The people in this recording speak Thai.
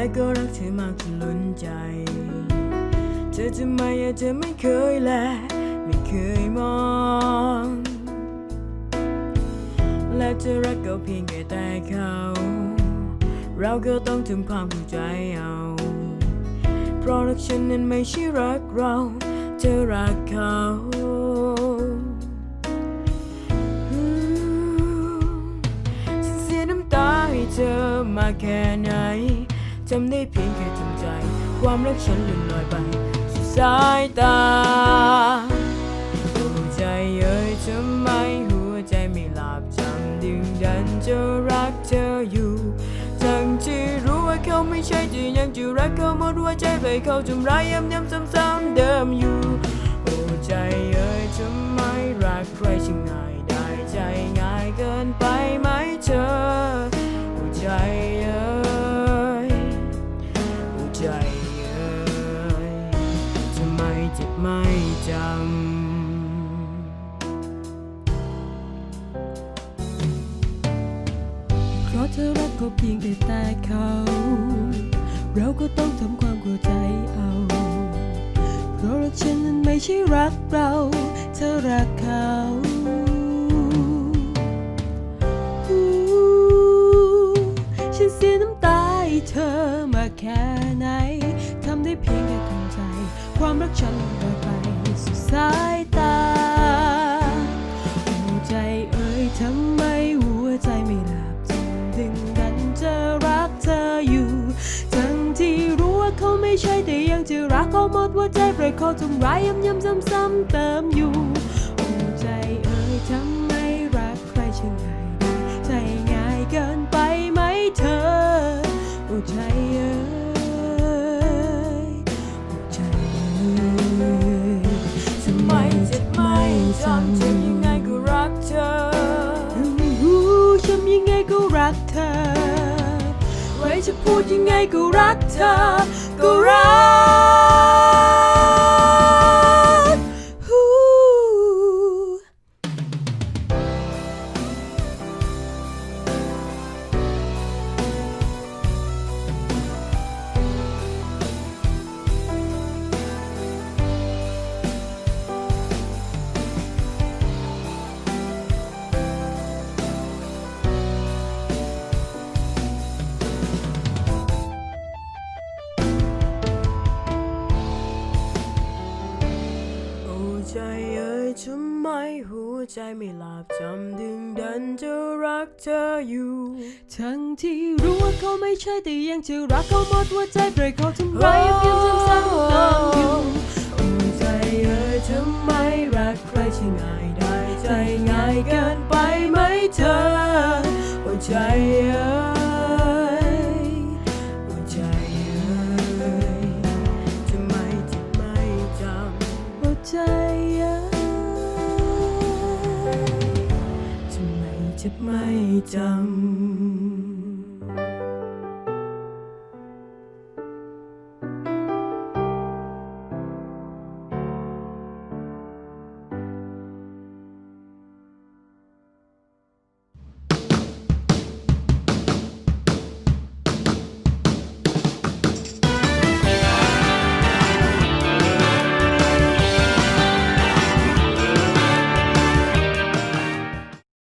และก็รักเธอมากจนล้นใจ เธอจะไม่อะเธอไม่เคยแลไม่เคยมอง และจะรักก็เพียงแค่แต่เขา เราก็ต้องทำความเข้าใจเอา เพราะรักฉันนั้นไม่ใช่รักเรา เธอรักเขาฉันเสียน้ำตาให้เธอมาแค่ไหน จำได้เพียงแค่ทำใจ ความรักฉันลื่อนลอยไปสู่สายตาหัวใจเอ่ยทำไมหัวใจไม่หลับจำดึงดันจะรักเธออยู่ทั้งที่รู้ว่าเขาไม่ใช่ที่ยังจะรักเขาหมดหัวใจไปเขาทำร้ายย้ำย้ำซ้ำๆ จำ เพราะเธอรักก็เพียงแต่แต่เขา เราก็ต้องทำความเข้าใจเอา เพราะรักฉันนั้นไม่ใช่รักเรา เธอรักเขาฉันเสียน้ำตาให้เธอมาแค่ไหน ทำได้เพียงแค่ทำใจ ความรักฉันลอยไป สายตา หัวใจเอ่ยทำไมหัวใจไม่หลับจำดึงดันจะรักเธออยู่ ทั้งที่รู้ว่าเขาไม่ใช่แต่ยังจะรักเขาหมดหัวใจปล่อยเขาทำร้ายย้ำย้ำซ้ำซ้ำเติมอยู่ หัวใจเอ่ยทำ ก็รักเธอ ไว้จะพูดยังไงก็รักเธอ ก็รัก ใจเอ่ยทำไมหัวใจไม่หลับจำดึงดันจะรักเธออยู่ ทั้งที่รู้ว่าเขาไม่ใช่แต่ยังจะรักเขาหมดหัวใจปล่อยเขาทำร้ายย้ำย้ำซ้ำๆเติมอยู่โอ้ใจเอ่ยทำไมรักใครช่างง่ายได้ใจง่ายเกินไปไหมเธอโอ้ใจเอ่ย จะไม่จำ